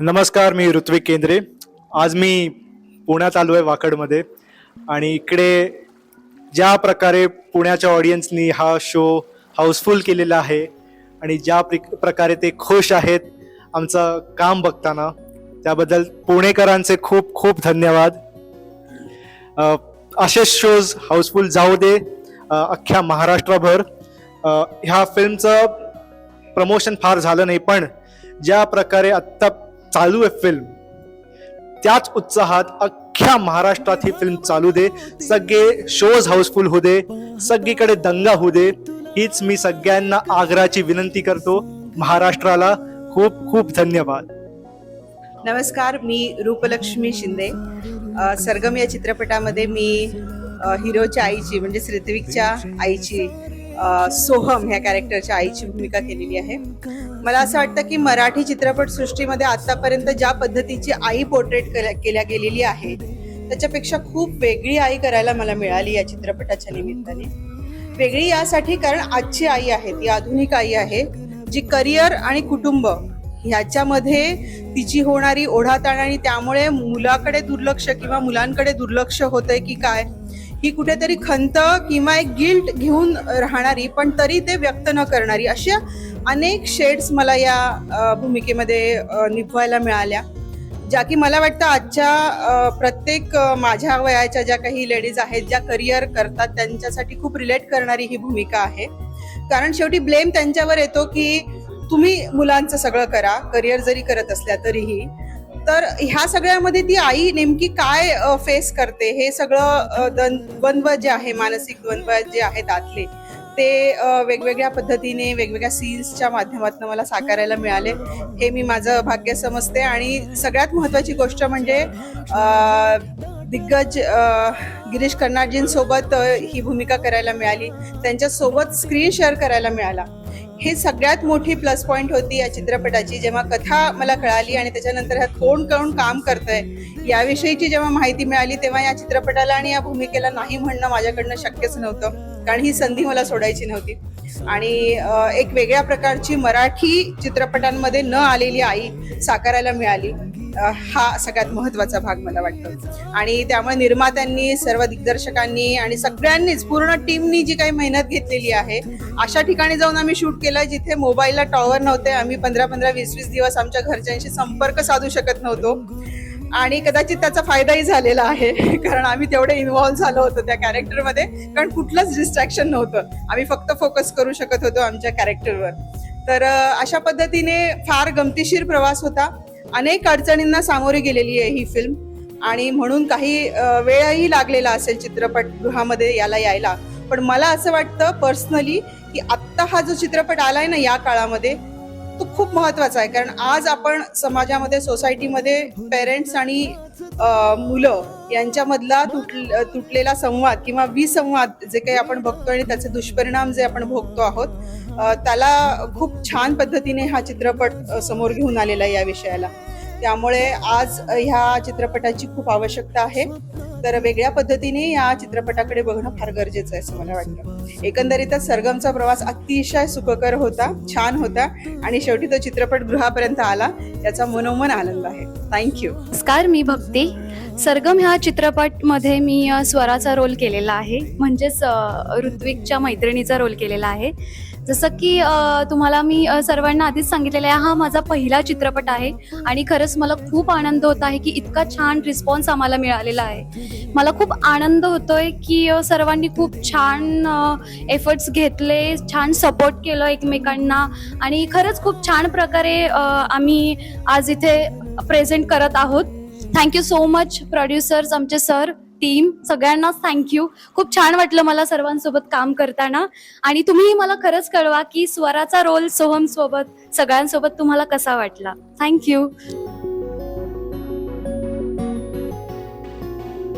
नमस्कार मी ऋत्विक केंद्रे. आज मी पुण्यात आलो आहे वाकडमध्ये आणि इकडे ज्या प्रकारे पुण्याच्या ऑडियन्सनी हा शो हाऊसफुल केलेला आहे आणि ज्या प्रकारे ते खुश आहेत आमचं काम बघताना त्याबद्दल पुणेकरांचे खूप खूप धन्यवाद. असेच शोज हाऊसफुल जाऊ दे अख्ख्या महाराष्ट्रभर. ह्या फिल्मचं प्रमोशन फार झालं नाही पण ज्या प्रकारे आत्ता चालू आहे फिल्म त्याच उत्साहात अख्ख्या महाराष्ट्रात ही फिल्म चालू दे. सगळे शोज हाऊसफुल होऊ दे. सगळीकडे दंगा होऊ दे. हीच मी सगळ्यांना आग्राची विनंती करतो. महाराष्ट्राला खूप खूप धन्यवाद. नमस्कार मी रूपलक्ष्मी शिंदे. सरगम या चित्रपटामध्ये मी हिरोच्या आईची म्हणजे श्रीत्विकच्या आईची सोहम ह्या कॅरेक्टरच्या आईची भूमिका केलेली आहे. मला असं वाटतं की मराठी चित्रपटसृष्टीमध्ये आतापर्यंत ज्या पद्धतीची आई पोर्ट्रेट केल्या गेलेली आहे त्याच्यापेक्षा खूप वेगळी आई करायला मला मिळाली या चित्रपटाच्या निमित्ताने. वेगळी यासाठी कारण आजची आई आहे ती आधुनिक आई आहे जी करिअर आणि कुटुंब ह्याच्यामध्ये तिची होणारी ओढाताण आणि त्यामुळे मुलाकडे दुर्लक्ष किंवा मुलांकडे दुर्लक्ष होतंय की काय ही कुठेतरी खंत किंवा एक गिल्ट घेऊन राहणारी पण तरी ते व्यक्त न करणारी अशा अनेक शेड्स मला या भूमिकेमध्ये निभवायला मिळाल्या. ज्या की मला वाटतं आजच्या प्रत्येक माझ्या वयाच्या ज्या काही लेडीज आहेत ज्या करिअर करतात त्यांच्यासाठी खूप रिलेट करणारी ही भूमिका आहे. कारण शेवटी ब्लेम त्यांच्यावर येतो की तुम्ही मुलांचं सगळं करा करिअर जरी करत असल्या तरीही. तर ह्या सगळ्यामध्ये ती आई नेमकी काय फेस करते? हे सगळं दन- द्वंद्व जे आहे मानसिक द्वंद्व जे आहेत आतले ते वेगवेगळ्या पद्धतीने वेगवेगळ्या सीन्सच्या माध्यमातून मला साकारायला मिळाले. हे मी माझं भाग्य समजते आणि सगळ्यात महत्त्वाची गोष्ट म्हणजे दिग्गज गिरीश कर्नाडजींसोबत ही भूमिका करायला मिळाली. त्यांच्यासोबत स्क्रीन शेअर करायला मिळाला. हे सगळ्यात मोठी प्लस पॉईंट होती या चित्रपटाची. जेव्हा कथा मला कळाली आणि त्याच्यानंतर ह्यात कोण कोण काम करतंय याविषयीची जेव्हा माहिती मिळाली तेव्हा या चित्रपटाला आणि या भूमिकेला नाही म्हणणं माझ्याकडनं शक्यच नव्हतं. कारण ही संधी मला सोडायची नव्हती. आणि एक वेगळ्या प्रकारची मराठी चित्रपटांमध्ये न आलेली आई साकारायला मिळाली. हा सगळ्यात महत्त्वाचा भाग मला वाटतो. आणि त्यामुळे निर्मात्यांनी सर्व दिग्दर्शकांनी आणि सगळ्यांनीच पूर्ण टीमनी जी काही मेहनत घेतलेली आहे अशा ठिकाणी जाऊन आम्ही शूट केलं जिथे मोबाईलला टॉवर नव्हते. आम्ही पंधरा पंधरा वीस वीस दिवस आमच्या घरच्यांशी संपर्क साधू शकत नव्हतो. आणि कदाचित त्याचा फायदाही झालेला आहे कारण आम्ही तेवढे इन्व्हॉल्व्ह झालो होतो त्या कॅरेक्टरमध्ये कारण कुठलंच डिस्ट्रॅक्शन नव्हतं. आम्ही फक्त फोकस करू शकत होतो आमच्या कॅरेक्टरवर तर अशा पद्धतीने फार गमतीशीर प्रवास होता. अनेक अडचणींना सामोरी गेलेली आहे ही फिल्म आणि म्हणून काही वेळही लागलेला असेल चित्रपटगृहामध्ये याला यायला. पण मला असं वाटतं पर्सनली की आत्ता हा जो चित्रपट आलाय ना या काळामध्ये तो खूप महत्त्वाचा आहे. कारण आज आपण समाजामध्ये सोसायटीमध्ये पेरेंट्स आणि मुलं यांच्यामधला तुटल तुटलेला संवाद किंवा विसंवाद जे काही आपण बघतो आणि त्याचे दुष्परिणाम जे आपण भोगतो आहोत त्याला खूप छान पद्धतीने हा चित्रपट समोर घेऊन आलेला आहे या विषयाला. त्यामुळे आज ह्या चित्रपटाची खूप आवश्यकता आहे. तर वेगळ्या पद्धतीने या चित्रपटाकडे बघणं फार गरजेचं आहे असं मला वाटतं. एकंदरीतच सरगमचा प्रवास अतिशय सुखकर होता छान होता आणि शेवटी तो चित्रपट गृहापर्यंत आला त्याचा मनोमन आनंद आहे. थँक्यू नमस्कार मी भक्ती. सरगम ह्या चित्रपटमध्ये मी स्वराचा रोल केलेला आहे म्हणजेच ऋत्विकच्या मैत्रिणीचा रोल केलेला आहे. जसं की तुम्हाला मी सर्वांना आधीच सांगितलेलं आहे हा माझा पहिला चित्रपट आहे आणि खरंच मला खूप आनंद होत आहे की इतका छान रिस्पॉन्स आम्हाला मिळालेला आहे. मला खूप आनंद होतोय की सर्वांनी खूप छान एफर्ट्स घेतले छान सपोर्ट केलं एकमेकांना. आणि खरंच खूप छान प्रकारे आम्ही आज इथे प्रेझेंट करत आहोत. Thank you so much producers आमचे सर टीम सगळ्यांनाच थँक्यू खूप छान वाटलं मला सर्वांसोबत काम करताना. आणि तुम्हीही मला खरंच कळवा की स्वराचा रोल सोहम सोबत सगळ्यांसोबत तुम्हाला कसा वाटला. थँक्यू